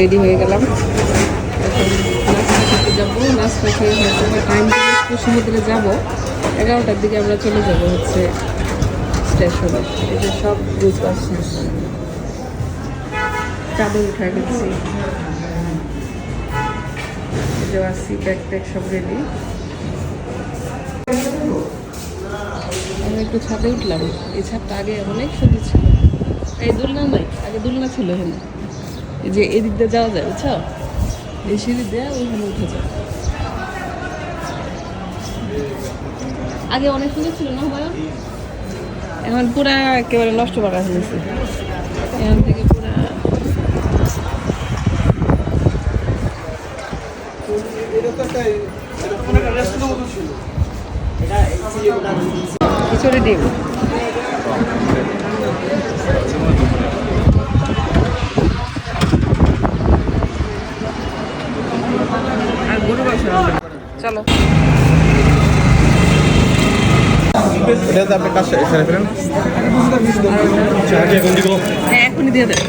Ready হয়ে গেলাম। এখন যাব নাস্তা খেয়ে টাইম একটু সমুদ্রে যাব। এগারোটার দিকে আমরা চলে যাব হচ্ছে স্টেশনে যে সব বুঝবার শেষ চাদর উঠায় গেছি যে ব্যাগ ট্যাগ সব রেডি আমি একটু ছাদে উঠলাম। এই ছাদটা আগে অনেক সুন্দর ছিল। এই দোলনা নাই, আগে দোলনা ছিল এখানে। এই যে এদিক দিয়ে যাওয়া যায় বুঝছ? এই সিঁড়ি দিয়ে ওইখানে উঠে যায় আগে অনেক সুন্দর ছিল না হুমায়ুন এখন পুরা একেবারে নষ্ট করা হয়েছে এখান থেকে পুরা খিচুড়ি ডিম। আর গরু মাংস রান্না করো। চলো এটাতে আপনি কাজ সেরে ফেলেন চাহাটি এখন দিব হ্যাঁ এখনই দিয়ে দেন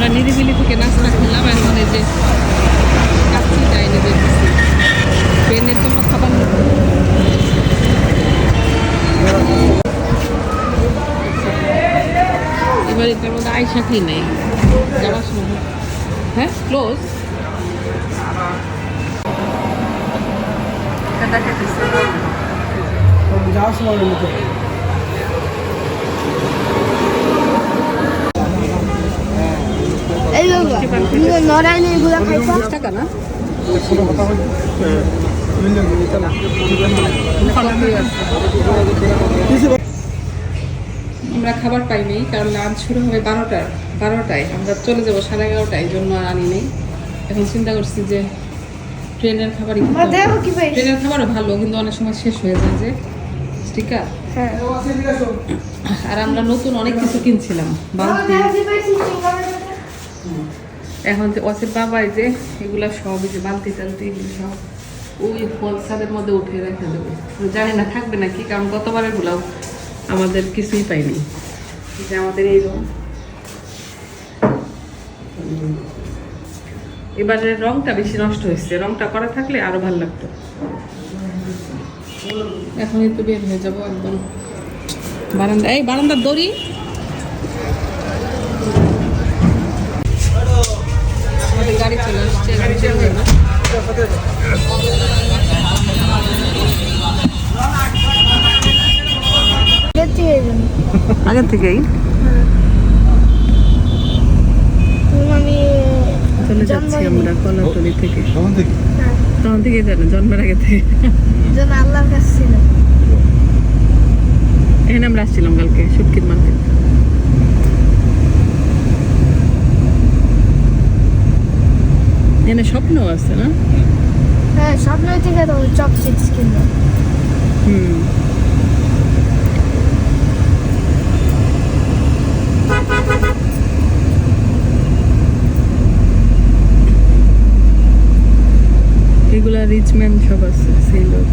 আমরা নিরিবিলি থেকে নাস্তা খেলাম এখন এই যে কাচ্চি যাই নিজের ট্রেনের কোনো খাবার এবার এটার মধ্যে আইসা খেয়ে নেই। যাওয়ার সময়। হ্যাঁ ক্লোজ। যাওয়ার সময় মতো এই নরায়ণ এগুলো খাইছো টাকা না আমরা খাবার পাইনি কারণ লাঞ্চ শুরু হবে বারোটার বারোটায় আমরা চলে যাব সাড়ে এগারোটায় জন্য আর আনি নেই এখন চিন্তা করছি যে ট্রেনের খাবারই ট্রেনের খাবারও ভালো কিন্তু অনেক সময় শেষ হয়ে যায় যে স্টিকার হ্যাঁ আর আমরা নতুন অনেক কিছু কিনছিলাম বালতি এখন যে ওয়াসের বাবাই যে এগুলা সব যে বালতি টালতি সব ওই ফলসাদের মধ্যে উঠে রেখে দেবো। জানি না থাকবে নাকি, কারণ গতবারের গুলাও আমাদের কিছুই পাইনি। যে আমাদের এই রুম এবারের রংটা বেশি নষ্ট হয়েছে। রংটা করা থাকলে আরও ভালো লাগতো। এখনই তো বের হয়ে যাব একদম। বারান্দা এই বারান্দার দড়ি গাড়ি চলে আসছে আগের থেকেই? চলে যাচ্ছি আমরা কলাতলি থেকে। তখন থেকে? জানো জন্মের আগে থেকে। যেন আল্লাহর কাছে ছিল এখানে আমরা আসছিলাম কালকে সুটকির মার্কেট। এখানে স্বপ্ন আছে না? হ্যাঁ স্বপ্ন থেকে তো চপস্টিক্স কিনবো। হুম। এগুলা রিচম্যান সব আছে সেই লোক।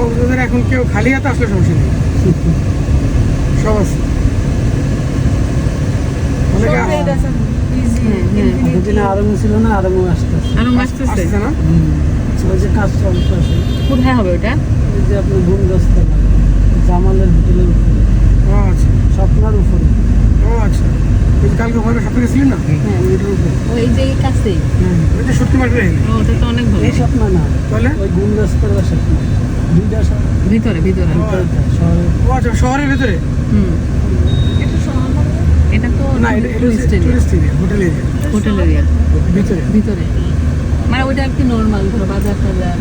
কক্সবাজার এখন কেউ খালি হাতে আসলে সমস্যা নেই। সব আছে। ছিল না আরম্ভ আসতেছে আরও আসতেছে? না? ওই যে কাজ চলতেছে কোথায় হবে ওটা? এই যে আপনার গুমদস্ত জামালের হোটেলের উপরে। ও আচ্ছা। স্বপ্নার উপরে। ও আচ্ছা। ওই কালকে ওখানে সব গেছিলেন না? হ্যাঁ ওই যে কাছেই ওই যে সত্যি মার্কেট ও, ওটা তো অনেক ভালো। স্বপ্ন না। তাহলে? ওই গুমদস্তের স্বপ্ন স্বপ্ন। ভিতরে ভিতরে আচ্ছা শহরের ভেতরে? হুম। এটা তো না এটা এটা tourist area hotel area hotel area ভিতরে? ভিতরে। মানে ওইটা আর কি নর্মাল ধরো বাজার টাজার।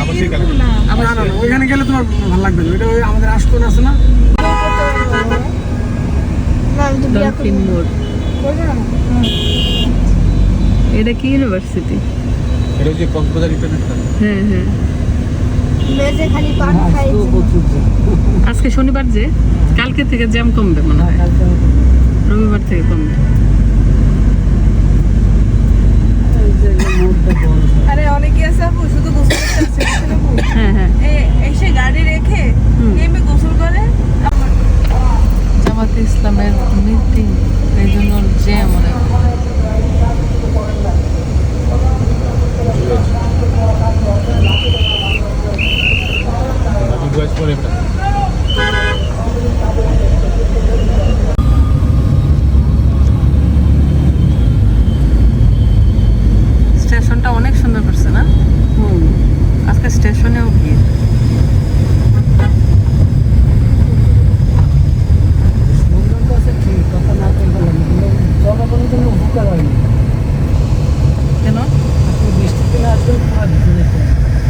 আবার ঠিক আছে না। না না না ওইখানে গেলে তোমার ভালো লাগবে না। ওইটা ওই আমাদের আশকোন আছে না? না আমি তো বিয়া ডলফিন মোড় এটা কি ইউনিভার্সিটি এটা হচ্ছে কক্সবাজার ইন্টারন্যাশনাল হ্যাঁ হ্যাঁ। মেজে খালি পান খাইছি। আজকে শনিবার যে কালকে থেকে জ্যাম কমবে মনে হয়। রবিবার থেকে কমবে এই যে মোড়টা বড় আরে অনেকে আছে আপু শুধু গোসল করতে আসছে বুঝছেন আপু? হ্যাঁ হ্যাঁ এ- এসে গাড়ি রেখে হুম। নেমে গোসল করে আমার জামাতে ইসলামের মিটিং এই জন্য জ্যাম অনেক আমি বয়স পরে এটা স্টেশনটা অনেক সুন্দর করছে না হুম আজকে স্টেশনেও ভিড় স্লোগান তো আছে ঠিক কথা না করতে লাগে কিন্তু জনগণের জন্য উপকার হয়নি কেন আপনি বৃষ্টির দিনে আসবেন পুরো ভিজে যেতে হবে।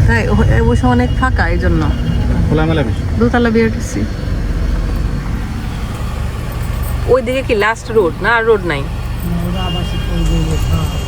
তাই বসে অনেক ফাঁকা এই জন্য। দোতলা বিআরটিসি ওই দিকে কি লাস্ট রোড না আর রোড নাই? আবাসিক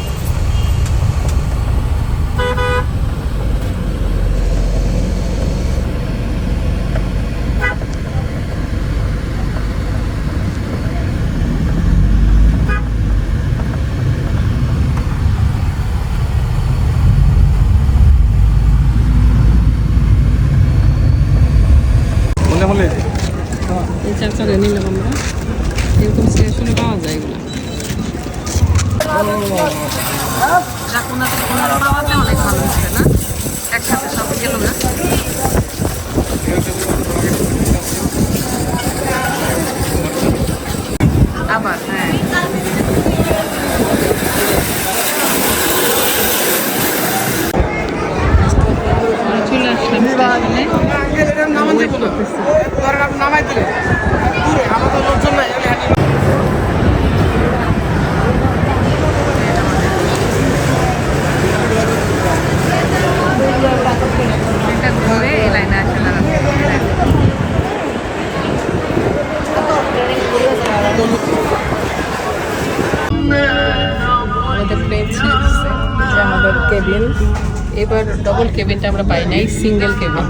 কেবিনটা আমরা পাই নাই সিঙ্গেল কেবিন।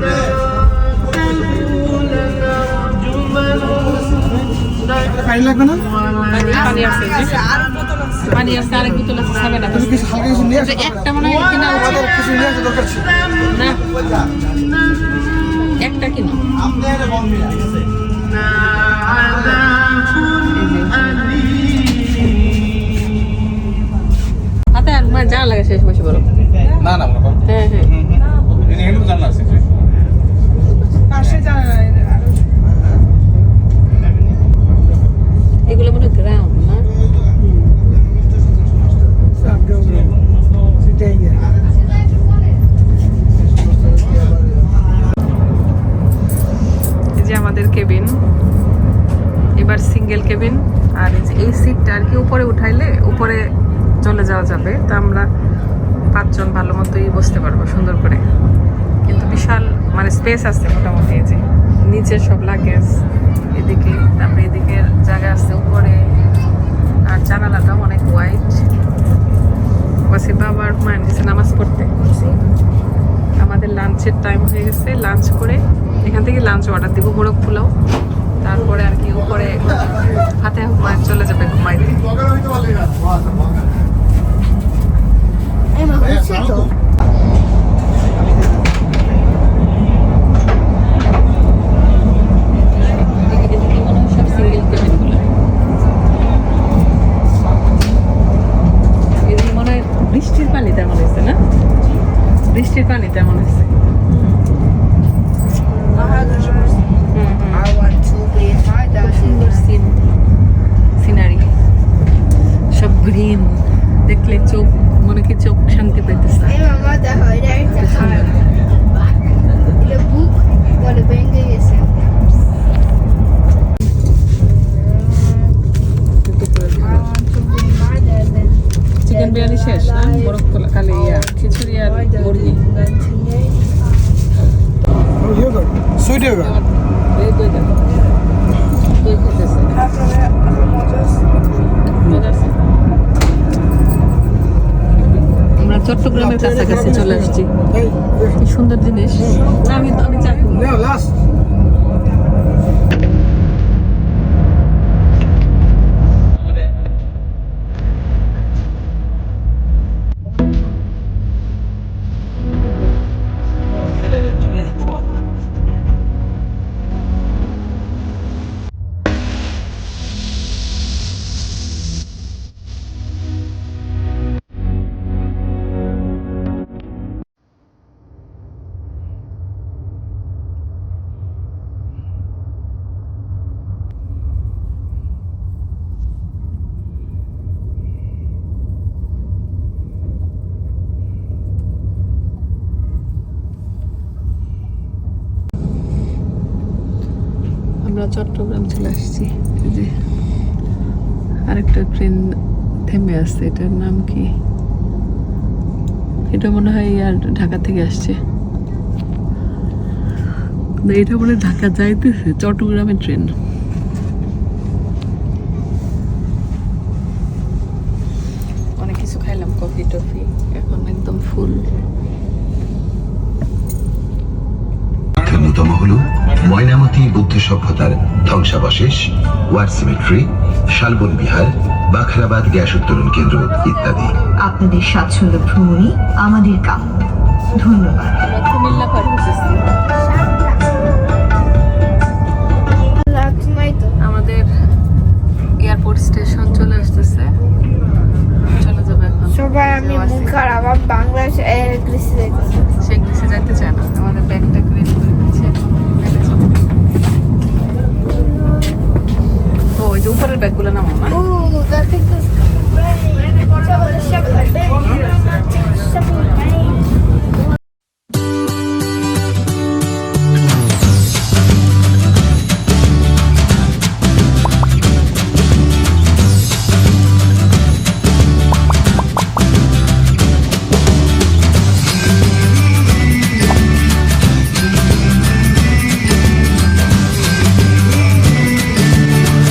পানি লাগবে না? পানি আছে পানি আছে আরেক বোতল আছে খাবে না। কিছু কিছু হালকা কিছু নিয়ে আসো একটা মনে হয় কিনা উচিত আমাদের কিছু নিয়ে আসা দরকার ছিল। না। একটা কিনো। মানে লাগে শেষ বসে বলো। না না হ্যাঁ হ্যাঁ। জানা আছে পাশে জানা এগুলো মনে গ্রাউন্ড না? এই যে আমাদের কেবিন এবার সিঙ্গেল কেবিন আর এই যে এই সিটটা আর কি উপরে উঠাইলে উপরে চলে যাওয়া যাবে। তা আমরা পাঁচজন ভালো মতোই বসতে পারব সুন্দর করে। কিন্তু বিশাল মানে স্পেস আছে মোটামুটি যে। নিচে সব লাগেজ এদিকে তারপরে এদিকে জায়গা আছে উপরে। আর জানালাটাও অনেক হোয়াইট ওয়াসি বাবার মায়ের গেছে নামাজ পড়তে। আমাদের লাঞ্চের টাইম হয়ে গেছে। লাঞ্চ করে এখান থেকে লাঞ্চ অর্ডার দিব মোরগ পোলাও। তারপরে আর কি উপরে হাতে মায়ের চলে যাবে ঘুমাইতে এই মা হচ্ছে তো এদিকে এদিকে মনে হয় সব সিঙ্গেল কেবিনগুলো এদিকে মনে হয় বৃষ্টির পানি তেমন হয়েছে না? বৃষ্টির পানি তেমন হয়েছে। বিরিয়ানি শেষ না? বরফ কলা খালি ইয়া খিচুড়ি আর মুরগি। দই খেতেছে? আমরা চট্টগ্রামের কাছাকাছি চলে আসছি। কি সুন্দর জিনিস। না আমি আমি চা আমরা চট্টগ্রাম চলে আসছি। যে আরেকটা ট্রেন থেমে আসছে এটার নাম কি? এটা মনে হয় আর ঢাকা থেকে আসছে। এটা মনে হয় ঢাকা যাইতেছে চট্টগ্রামের ট্রেন অনেক কিছু খাইলাম কফি টফি এখন একদম ফুল অন্যতম হল ময়নামতি বুদ্ধ সভ্যতার ধ্বংসাবশেষ war cemetery Shalban Vihar Bakhrabad gas উত্তোলন কেন্দ্র ইত্যাদি। আপনাদের স্বাচ্ছন্দ্য ভ্রমণই আমাদের কাম্য। ধন্যবাদ।